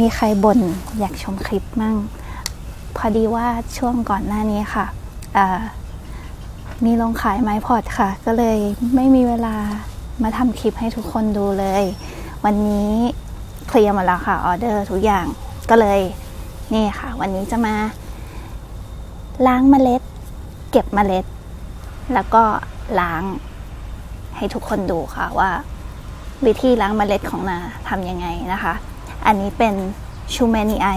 มีใครบ่นอยากชมคลิปมั่ง พอดีว่าช่วงก่อนหน้านี้ค่ะ มีลงขายไม้พอดค่ะ ก็เลยไม่มีเวลามาทำคลิปให้ทุกคนดูเลย วันนี้เคลียร์หมดแล้วค่ะออเดอร์ทุกอย่างก็เลยนี่ค่ะ วันนี้จะมา ล้างเมล็ด เก็บเมล็ด แล้วก็ล้างให้ทุกคนดูค่ะว่า วิธีล้างเมล็ดของนาทำยังไงนะคะ อันนี้เป็นชูเมนีไอ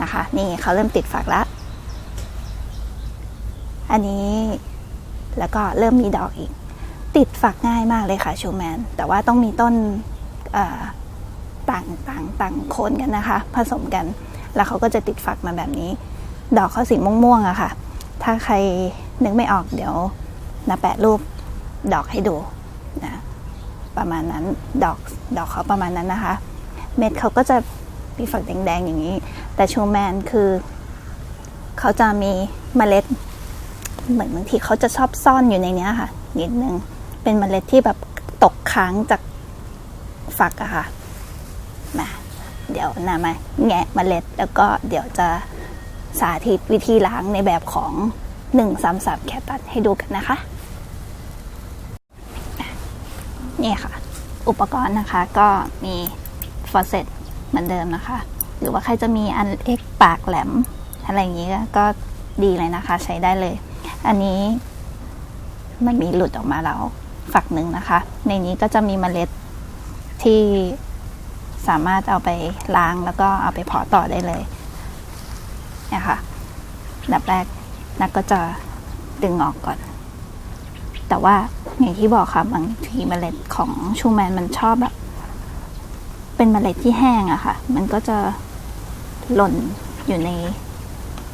นะคะ นี่เขาเริ่มติดฝักแล้ว อันนี้แล้วก็เริ่มมีดอกอีก ติดฝักง่ายมากเลยค่ะชูแมน แต่ว่าต้องมีต้นต่างต่างต่างโคนกันนะคะ ผสมกัน แล้วเขาก็จะติดฝักมาแบบนี้ ดอกเขาสีม่วงๆอะค่ะ ถ้าใครนึกไม่ออกเดี๋ยวนาแปะรูปดอกให้ดูนะประมาณนั้นดอกดอกเขาประมาณนั้นนะคะ เม็ดเขาก็จะมีฝักแดงๆอย่างนี้ แต่ชูแมนคือ เขาจะมีเมล็ด เหมือนบางทีเขาจะชอบซ่อนอยู่ในเนี้ยค่ะ นิดนึงเป็นเมล็ดที่แบบตกค้างจากฝักอะค่ะมาเดี๋ยวนามาแงะเมล็ดแล้วก็เดี๋ยวจะสาธิตวิธีล้างในแบบของ 1 3 3 แคตตัสให้ดูกันนะคะ นี่ค่ะ อุปกรณ์นะคะก็มี ฟอเซตเหมือนเดิมนะคะ หรือว่าใครจะมีอันเล็กปากแหลม อะไรอย่างนี้ก็ดีเลยนะคะ ใช้ได้เลย อันนี้มันมีหลุดออกมาแล้วฝักหนึ่งนะคะ ในนี้ก็จะมีเมล็ดที่สามารถเอาไปล้างแล้วก็เอาไปเพาะต่อได้เลยนี่ยค่ะดับแรกนักก็จะดึงออกก่อน แต่ว่าอย่างที่บอกค่ะบางทีเมล็ดของชูแมนมันชอบแบบ เป็นเมล็ดที่แห้งอะค่ะ มันก็จะหล่นอยู่ใน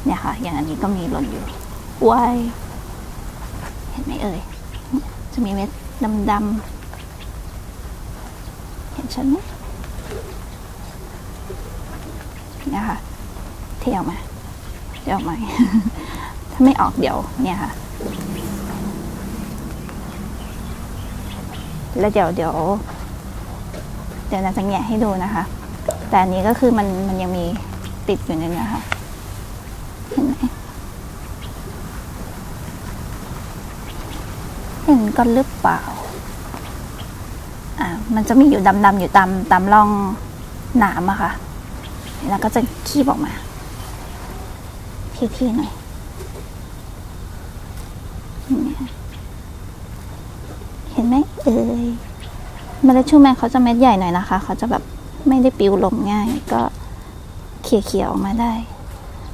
เนี่ยค่ะ อย่างอันนี้ก็มีหล่นอยู่ว้ายเห็นไหมเอ่ย จะมีเม็ดดำๆ เห็นฉันไหมเนี่ยค่ะ เที่ยวมาเที่ยวมา ถ้าไม่ออกเดี๋ยวเนี่ยค่ะ แล้วเดี๋ยวเดี๋ยว เดี๋ยวนาจะแงะให้ดูนะคะ แต่อันนี้ก็คือมันมันยังมีติดอยู่ในเนี้ยค่ะเห็นไหมเห็นกันหรือเปล่า อ่า มันจะมีอยู่ดำๆอยู่ตามตามร่องหนามอะค่ะ แล้วก็จะคีบออกมาที่ๆหน่อยเนี่ยเห็นไหมเอ่ย เมล็ดชูแมนเขาจะเม็ดใหญ่หน่อยนะคะ เขาจะแบบไม่ได้ปิวลมง่าย ก็เขี่ยๆออกมาได้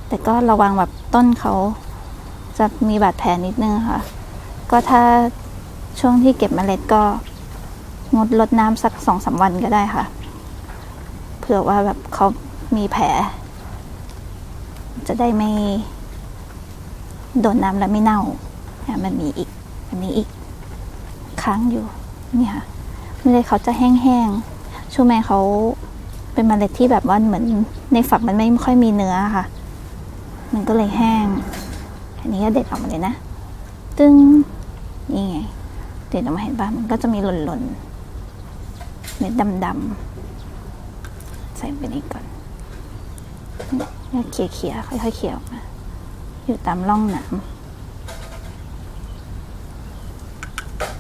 แต่ก็ระวังแบบต้นเขาจะมีบาดแผลนิดนึงค่ะ ก็ถ้าช่วงที่เก็บเมล็ดก็งดลดน้ำสักสองสามวันก็ได้ค่ะ เผื่อว่าแบบเขามีแผล จะได้ไม่โดนน้ำแล้วไม่เน่าอ่มันมีอีก อันนี้อีก ค้างอยู่เนี่ยค่ะ เมล็ดเขาจะแห้งๆ ชูแมนเขาเป็นเมล็ดที่แบบว่าเหมือนในฝักมันไม่ค่อยมีเนื้อค่ะ มันก็เลยแห้ง อันนี้ก็เด็ดออกมาเลยนะ ตึ้งนี่ไง เด็ดออกมาเห็นป่ะมันก็จะมีหล่นๆ เม็ดดำๆ ใส่ไปนี่ก่อนเนี่ยเขี่ยๆ ค่อยๆเขี่ยออกมา อยู่ตามร่องนาม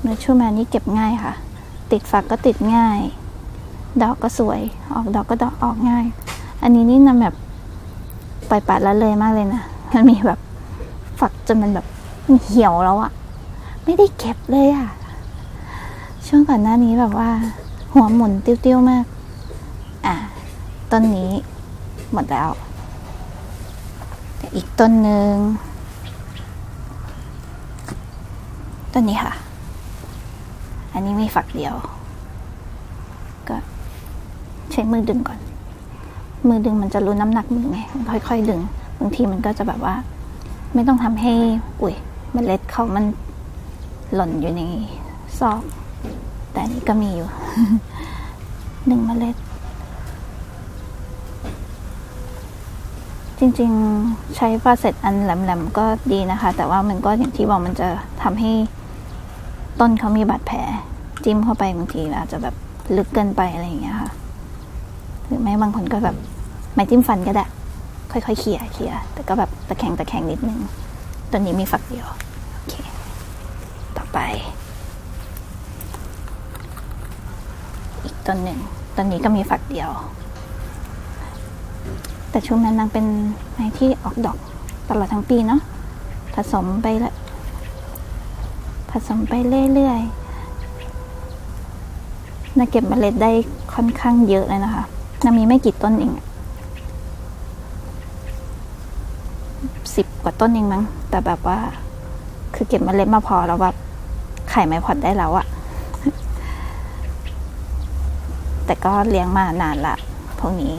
เนื้อชูแมนนี่เก็บง่ายค่ะ ติดฝักก็ติดง่าย ดอกก็สวย ออกดอกก็ดอกออกง่าย อันนี้นี่นำแบบปล่อยปละละเลยมากเลยนะ มันมีแบบฝักจนมันแบบเหี่ยวแล้วอะไม่ได้เก็บเลยอะช่วงก่อนหน้านี้แบบว่า หัวหมุนติ้วๆมาก อะต้นนี้หมดแล้วแต่อีกต้นหนึ่งต้นนี้ค่ะ อันนี้มีฝักเดียว ก็ใช้มือดึงก่อน มือดึงมันจะรู้น้ำหนักมือไง ค่อยๆดึง บางทีมันก็จะแบบว่า ไม่ต้องทำให้อุ้ยเมล็ดเขามันหล่นอยู่ในซอก แต่อันนี้ก็มีอยู่หนึ่งเมล็ด จริงๆ ใช้ฟาเซตอันแหลมๆ ก็ดีนะคะ แต่ว่ามันก็อย่างที่บอกมันจะทำให้ ต้นเขามีบาดแผล จิ้มเข้าไปบางทีอาจจะแบบลึกเกินไปอะไรอย่างเงี้ยค่ะ หรือไม่บางคนก็แบบไม้จิ้มฟันก็ได้ ค่อยๆเขี่ยเขี่ยแต่ก็แบบตะแคงตะแคงนิดนึงตัวนี้มีฝักเดียว โอเค ต่อไป อีกต้นหนึ่งต้นนี้ก็มีฝักเดียว แต่ช่วงนั้นนางเป็นไม้ที่ออกดอกตลอดทั้งปีเนาะผสมไปละผ สมไปเรื่อยๆนาเก็บเมล็ดได้ค่อนข้างเยอะเลยนะคะนามีไม่กี่ต้นเองสิบกว่าต้นเองมั้ง แต่แบบว่า คือเก็บเมล็ดมาพอแล้วแบบไข่ไม้พอดได้แล้วอะแต่ก็เลี้ยงมานานละพวกนี้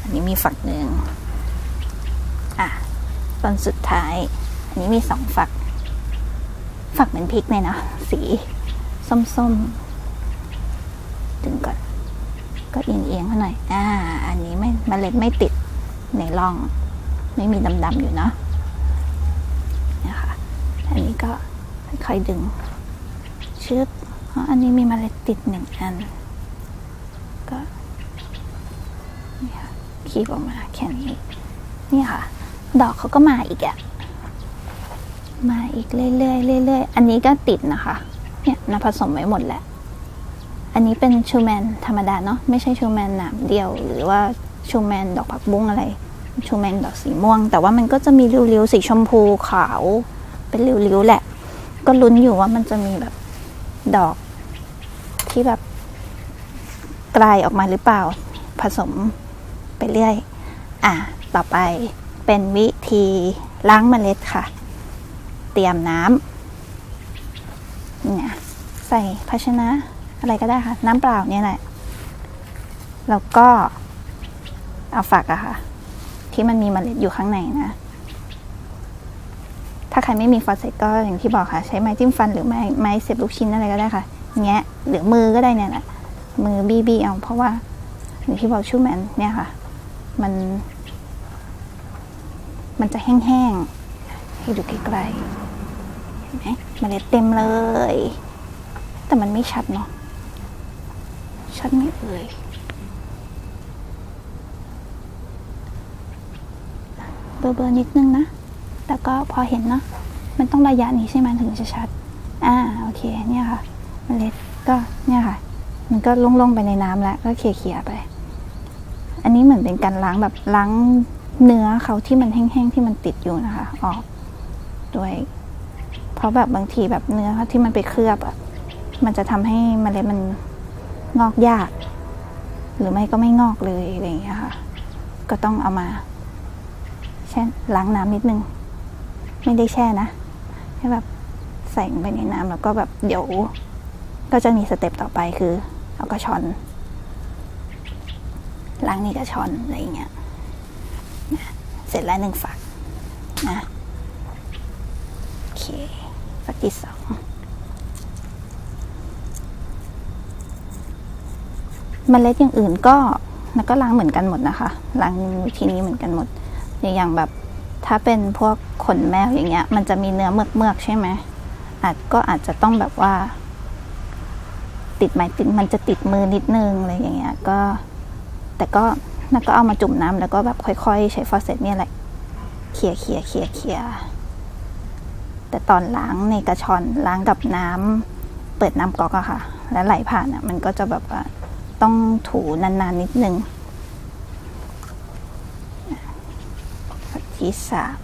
อันนี้มีฝักหนึ่งอะต้นสุดท้าย อันนี้มีสองฝัก ฝักเหมือนพริกเลยนะ สี ส้มๆดึงก่อนก็เอียงๆเขาหน่อย อ่า อันนี้ไม่มเมล็ดไม่ติดในร่อง ไม่มีดำๆอยู่เนาะนี่ยค่ะอันนี้ก็ค่อยๆดึงชึบอ๋ออันนี้มีเมล็ดติดหนึ่งอัน ก็นี่ค่ะคีบออกมาแค่นี้ นี่ค่ะ ดอกเขาก็มาอีกอะ มาอีกเรื่อยๆเรื่อยๆ อันนี้ก็ติดนะคะ เนี่ยนาผสมไว้หมดแหละ อันนี้เป็นชูแมนธรรมดาเนาะ ไม่ใช่ชูแมนหนามเดียว หรือว่าชูแมนดอกผักบุ้งอะไร ชูแมนดอกสีม่วง แต่ว่ามันก็จะมีริ้วๆสีชมพูขาว เป็นริ้วๆแหละ ก็ลุ้นอยู่ว่ามันจะมีแบบดอกที่แบบกลายออกมาหรือเปล่า ผสมไปเรื่อย อะ ต่อไปเป็นวิธีล้างเมล็ดค่ะ เตรียมน้ำเนี่ยใส่ภาชนะอะไรก็ได้ค่ะ น้ำเปล่าเนี่ยแหละ แล้วก็เอาฝักอะค่ะ ที่มันมีเมล็ดอยู่ข้างในนะ ถ้าใครไม่มีฟอสเซตก็อย่างที่บอกค่ะ ใช้ไม้จิ้มฟันหรือไม้ไม้เสียบลูกชิ้นอะไรก็ได้ค่ะแงะหรือมือก็ได้เนี่ยแหละมือบีบีเอาเพราะว่าอย่างที่บอกชูแมนเนี่ยค่ะ มัน มันจะแห้งๆให้ดูไกลๆ ไหมเมล็ดเต็มเลย แต่มันไม่ชัดเนาะชัดไม่เอ่ยเบอร์เบอร์นิดนึงนะ แต่ก็พอเห็นเนาะมันต้องระยะนี้ใช่ไหมถึงจะชัด อ่าโอเคเนี่ยค่ะ เมล็ดก็เนี่ยค่ะ มันก็ลงๆไปในน้ำแล้วก็เคลียร์ๆไป อันนี้เหมือนเป็นการล้างแบบล้างเนื้อเขาที่มันแห้งๆที่มันติดอยู่นะคะออกด้วย ราะแบบบางทีแบบเนื้อที่มันไปเคลือบอะมันจะทำให้มเมล็ดมันงอกยาก หรือไม่ก็ไม่งอกเลยอะไรอย่างเงี้ยค่ะ ก็ต้องเอามาแช่นล้างน้ำนิดนึง ไม่ได้แช่นะให้แบบใส่ไปในน้ำแล้วก็แบบเดี๋ยวก็จะมีสเต็ปต่อไปคือ เอากระชอนล้างนี่กระชอนอะไรอย่างเงี้ยเสร็จแล้วหนึ่งฝักนะโอเค ที่สองมเมล็ดอย่างอื่นก็แล้วก็ล้างเหมือนกันหมดนะคะล้างวิธีนี้เหมือนกันหมด อย่างแบบถ้าเป็นพวกขนแมวอย่างเงี้ย มันจะมีเนื้อเมือกเมือกใช่ไหมอาจก็อาจจะต้องแบบว่า ติดไม้ติดมันจะติดมือนิดนึงอะไรอย่างเงี้ย ก็ แต่ก็แล้วก็เอามาจุ่มน้ำแล้วก็แบบค่อยๆ ใช้ฟอสเซตเนี่ยแหละเขี่ยเขี่ยเขี่ยเขี่ย แต่ตอนล้างในกระชอนล้างกับน้ำเปิดน้ำก๊อกอะค่ะ แล้วไหลผ่านอะมันก็จะแบบว่าต้องถูนานๆนิดนึงที่สาม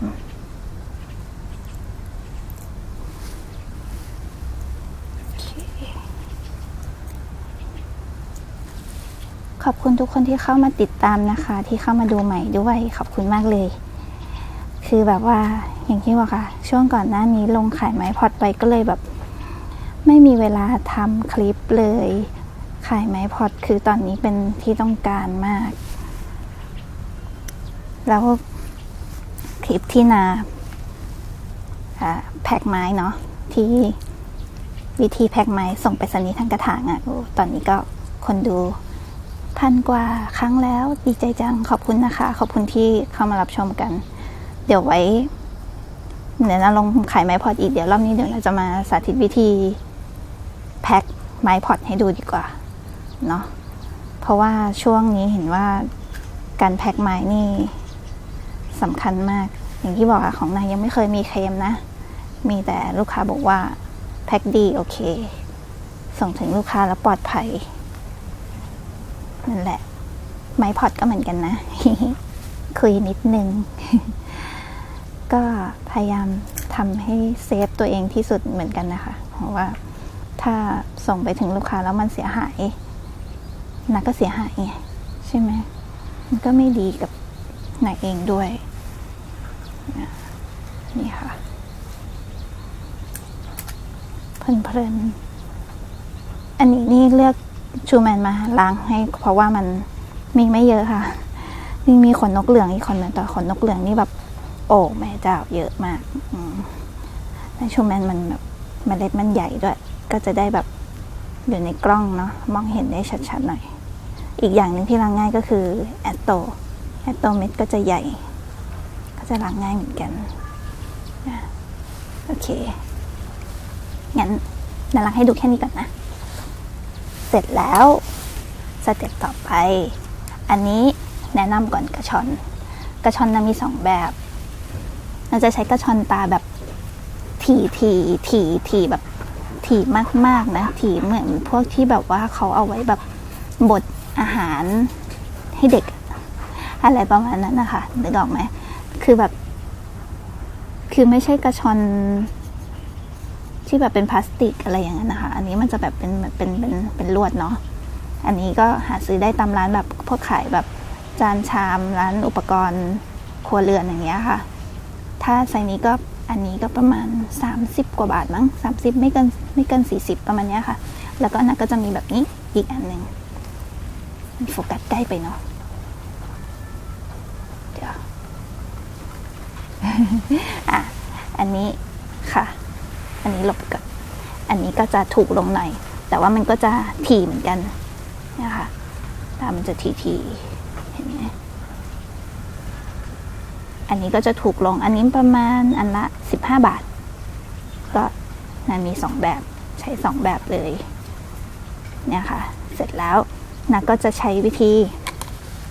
ขอบคุณทุกคนที่เข้ามาติดตามนะคะ ที่เข้ามาดูใหม่ด้วยขอบคุณมากเลย คือแบบว่าอย่างที่ว่าค่ะ ช่วงก่อนหน้านี้ลงขายไม้พอดไปก็เลยแบบ ไม่มีเวลาทำคลิปเลย ขายไม้พอดคือตอนนี้เป็นที่ต้องการมาก แล้วคลิปที่นาแพ็กไม้เนาะที่วิธีแพ็กไม้ส่งไปสนีทางกระถางอะ่ะตอนนี้ก็คนดูพันกว่าครั้งแล้วดีใจจังขอบคุณนะคะ ขอบคุณที่เข้ามารับชมกัน เดี๋ยวไว้เดี๋ยวเราลงขายไม้พอดอีกเดี๋ยวรอบนี้เดี๋ยวเราจะมาสาธิตวิธีแพ็คไม้พอตให้ดูดีกว่าเนาะเพราะว่าช่วงนี้เห็นว่าการแพ็คไม้นี่สำคัญมาก อย่างที่บอกอะของนายยังไม่เคยมีเคลมนะ มีแต่ลูกค้าบอกว่าแพ็คดีโอเค ส่งถึงลูกค้าแล้วปลอดภัยนั่นแหละ ไม้พอตก็เหมือนกันนะ คุยนิดนึง ก็พยายามทำให้เซฟตัวเองที่สุดเหมือนกันนะคะ เพราะว่าถ้าส่งไปถึงลูกค้าแล้วมันเสียหายนักก็เสียหายไงใช่ไหมมันก็ไม่ดีกับนายเองด้วย นี่ค่ะ เพลินๆ อันนี้นี่เลือกชูแมนมาล้างให้ เพราะว่ามันมีไม่เยอะค่ะ นี่มีขนนกเหลืองอีกคนนึงแต่ขนนกเหลืองนี่แบบ โอ้แม่เจ้าเยอะมากอืมในชูแมนมันแบบเมล็ดมันใหญ่ด้วย ก็จะได้แบบอยู่ในกล้องเนาะมองเห็นได้ชัดๆหน่อย อีกอย่างหนึ่งที่ล้างง่ายก็คือแอตโตแอตโตเม็ดก็จะใหญ่ ก็จะล้างง่ายเหมือนกันโอเค งั้นนาล้างให้ดูแค่นี้ก่อนนะ เสร็จแล้วสเต็ปต่อไป อันนี้แนะนำก่อนกระชอน กระชอนนะมีสองแบบ เราจะใช้กระชอนตาแบบถี่ถี่ถี่ถี่แบบถี่มากๆนะถี่เหมือนพวกที่แบบว่าเขาเอาไว้แบบบดอาหารให้เด็ก อะไรประมาณนั้นนะคะนึกออกไหมคือแบบ คือไม่ใช่กระชอนที่แบบเป็นพลาสติกอะไรอย่างนั้นนะคะ อันนี้มันจะแบบเป็นเป็นเป็นเป็นลวดเนาะอันนี้ก็หาซื้อได้ตามร้านแบบพวกขายแบบจานชามร้านอุปกรณ์ครัวเรือนอย่างเงี้ยค่ะ ถ้าไซส์นี้ก็อันนี้ก็ประมาณ 30 กว่าบาทมั้ง30 ไม่เกินไม่เกิน 40 ประมาณเนี้ยค่ะ แล้วก็นนั้นก็จะมีแบบนี้อีกอันหนึ่งโฟกัสใกล้ไปเนาะเดี๋ยวอะอันนี้ค่ะ อันนี้หลบก่อนอันนี้ก็จะถูกลงหน่อย แต่ว่ามันก็จะถี่เหมือนกันนะคะตามันจะทีทีๆเห็นไหม อันนี้ก็จะถูกลงอันนี้ประมาณอันละสิบห้าบาท ก็นะมีสองแบบใช้สองแบบเลยเนี่ยค่ะ เสร็จแล้วนะก็จะใช้วิธี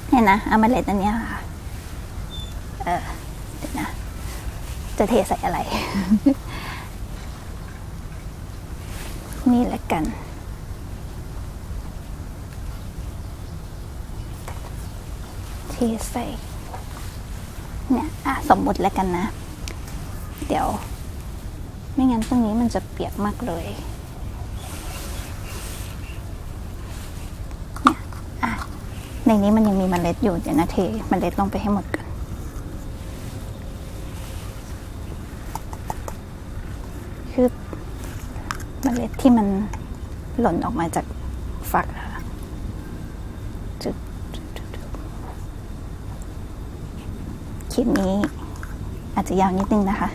เนี่ยนะเอาเมล็ดอันนี้ค่ะเออเดี๋ยวนะจะเทใส่อะไร นี่แหละกันเทใส่ สมมติแล้วกันนะ เดี๋ยว ไม่งั้นตรงนี้มันจะเปียกมากเลยเนี่ยอะในนี้มันยังมีมเมล็ดอยู่เดี๋ยวนะเทเมล็ดลงไปให้หมดก่อนคือมเมล็ดที่มันหล่นออกมาจากฝักจุดจุดจุดจุดค ลิปนี้ อาจจะยาวนิดนึงนะคะ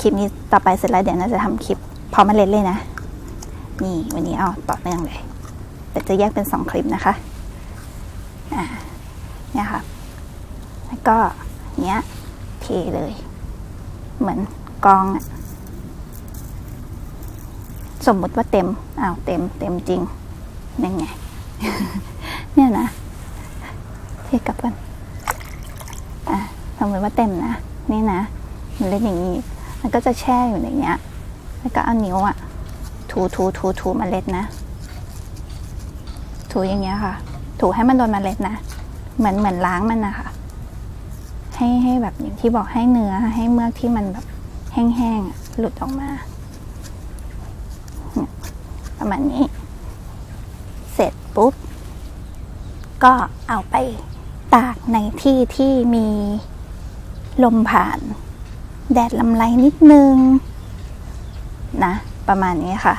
คลิปนี้ต่อไปเสร็จแล้วเดี๋ยวน่าจะทำคลิปพร้อมเมล็ดเลยนะ นี่วันนี้เอาต่อเนื่องเลย แต่จะแยกเป็นสองคลิปนะคะอ่าเนี่ยค่ะ แล้วก็เนี้ยเทเลย เหมือนกองอะสมมุติว่าเต็มอ้าวเต็ม เต็มจริงนั่นไง เนี่ยนะเทียบกับกันอะ สมมติว่าเต็มนะ นี่นะมันเล่นอย่างนี้ มันก็จะแช่อยู่ในเนี้ย แล้วก็เอานิ้วอะถูถูถูถูเมล็ดนะ ถูอย่างเงี้ยค่ะ ถูให้มันโดนเมล็ดนะ เหมือนเหมือนล้างมันนะคะ ให้ให้แบบอย่างที่บอกให้เนื้อให้เมือกที่มันแบบแห้งๆหลุดออกมา ประมาณนี้ เสร็จปุ๊บ ก็เอาไปตากในที่ที่มี ลมผ่าน แดดลำไรนิดนึงนะ ประมาณนี้ค่ะ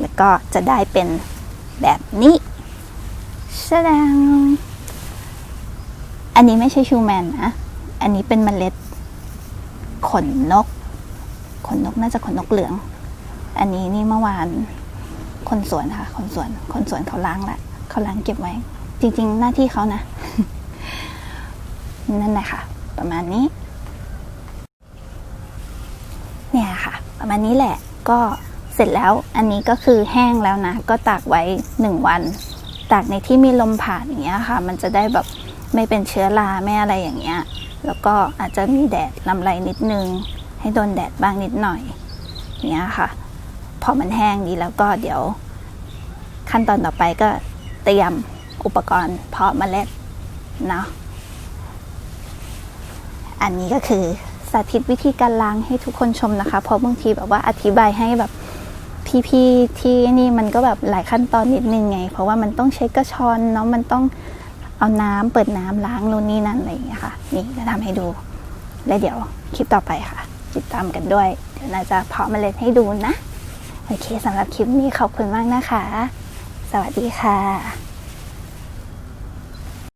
แล้วก็จะได้เป็นแบบนี้แสดง อันนี้ไม่ใช่ชูแมนนะ อันนี้เป็นเมล็ด ขนนก ขนนกน่าจะขนนกเหลือง อันนี้นี่เมื่อวาน คนสวนค่ะ คนสวน คนสวนเขาล้างละ เขาล้างเก็บไว้ จริง ๆ หน้าที่เขานะ นั่นแหละค่ะ ประมาณนี้ เนี่ยค่ะ ประ มานี้แหละ ก็เสร็จแล้วอันนี้ก็คือแห้งแล้วนะ ก็ตากไว้หนึ่งวัน ตากในที่มีลมผ่านอย่างเงี้ยค่ะ มันจะได้แบบไม่เป็นเชื้อราไม่อะไรอย่างเงี้ย แล้วก็อาจจะมีแดดลำไรนิดนึง ให้โดนแดดบ้างนิดหน่อยเนี้ยค่ะ พอมันแห้งดีแล้วก็เดี๋ยว ขั้นตอนต่อไปก็เตรียมอุปกรณ์เพาะเมล็ดเนาะอันนี้ก็คือ สาธิตวิธีการล้างให้ทุกคนชมนะคะ เพราะบางทีแบบว่าอธิบายให้แบบพี่ๆที่นี่มันก็แบบหลายขั้นตอนนิดนึงไง เพราะว่ามันต้องใช้กระชอนเนาะมันต้องเอาน้ำเปิดน้ำล้างนู่นนี่นั่นอะไรอย่างเงี้ยค่ะ นี่จะทำให้ดู และเดี๋ยวคลิปต่อไปค่ะ ติดตามกันด้วย เดี๋ยวนาจะเพาะเมล็ดให้ดูนะ โอเคสำหรับคลิปนี้ขอบคุณมากนะคะ สวัสดีค่ะ